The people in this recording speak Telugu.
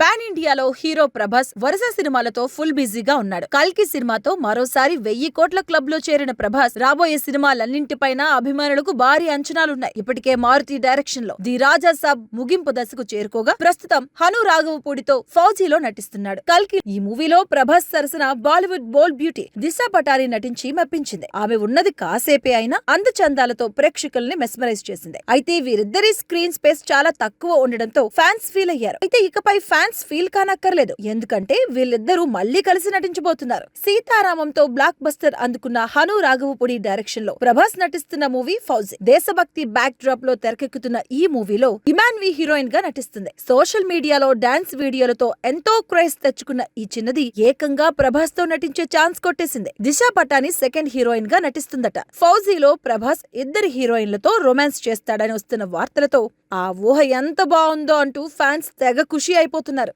పాన్ ఇండియాలో హీరో ప్రభాస్ వరుస సినిమాలతో ఫుల్ బిజీగా ఉన్నాడు. కల్కి సినిమాతో మరోసారి వెయ్యి కోట్ల క్లబ్లో చేరిన ప్రభాస్ రాబోయే సినిమాలన్నింటిపైన అభిమానులకు భారీ అంచనాలున్నాయి. ఇప్పటికే మారుతి డైరెక్షన్లో ది రాజా సాబ్ ముగింపు దశకు చేరుకోగా ప్రస్తుతం హను రాఘవపూడితో ఫౌజీలో నటిస్తున్నాడు. కల్కి ఈ మూవీలో ప్రభాస్ సరసన Bollywood bold beauty Disha Patani నటించి మెప్పించింది. ఆమె ఉన్నది కాసేపే అయినా అందచందాలతో ప్రేక్షకుల్ని మెస్మరైజ్ చేసింది. అయితే వీరిద్దరి స్క్రీన్ స్పేస్ చాలా తక్కువ ఉండడంతో ఫ్యాన్స్ ఫీల్ అయ్యారు. అయితే ఇకపై ఫ్యాన్స్ ఫీల్ కానక్కర్లేదు. ఎందుకంటే వీళ్ళిద్దరూ మళ్ళీ కలిసి నటించబోతున్నారు. సీతారామంతో బ్లాక్ బస్టర్ అందుకున్న హను రాఘవపుడి డైరెక్షన్లో ప్రభాస్ నటిస్తున్న మూవీ ఫౌజీ. దేశభక్తి బ్యాక్ డ్రాప్లో తెరకెక్కుతున్న ఈ మూవీలో ఇమాన్వి హీరోయిన్గా నటిస్తుంది. సోషల్ మీడియాలో డాన్స్ వీడియోలతో ఎంతో క్రేజ్ తెచ్చుకున్న ఈ చిన్నది ఏకంగా ప్రభాస్తో నటించే ఛాన్స్ కొట్టేసింది. దిశా పటాని సెకండ్ హీరోయిన్గా నటిస్తుందట. ఫౌజీలో ప్రభాస్ ఇద్దరి హీరోయిన్లతో రొమాన్స్ చేస్తాడని వస్తున్న వార్తలతో ఆ ఊహ ఎంత బాగుందో అంటూ ఫ్యాన్స్ తెగ ఖుషి అయిపోతున్నారు.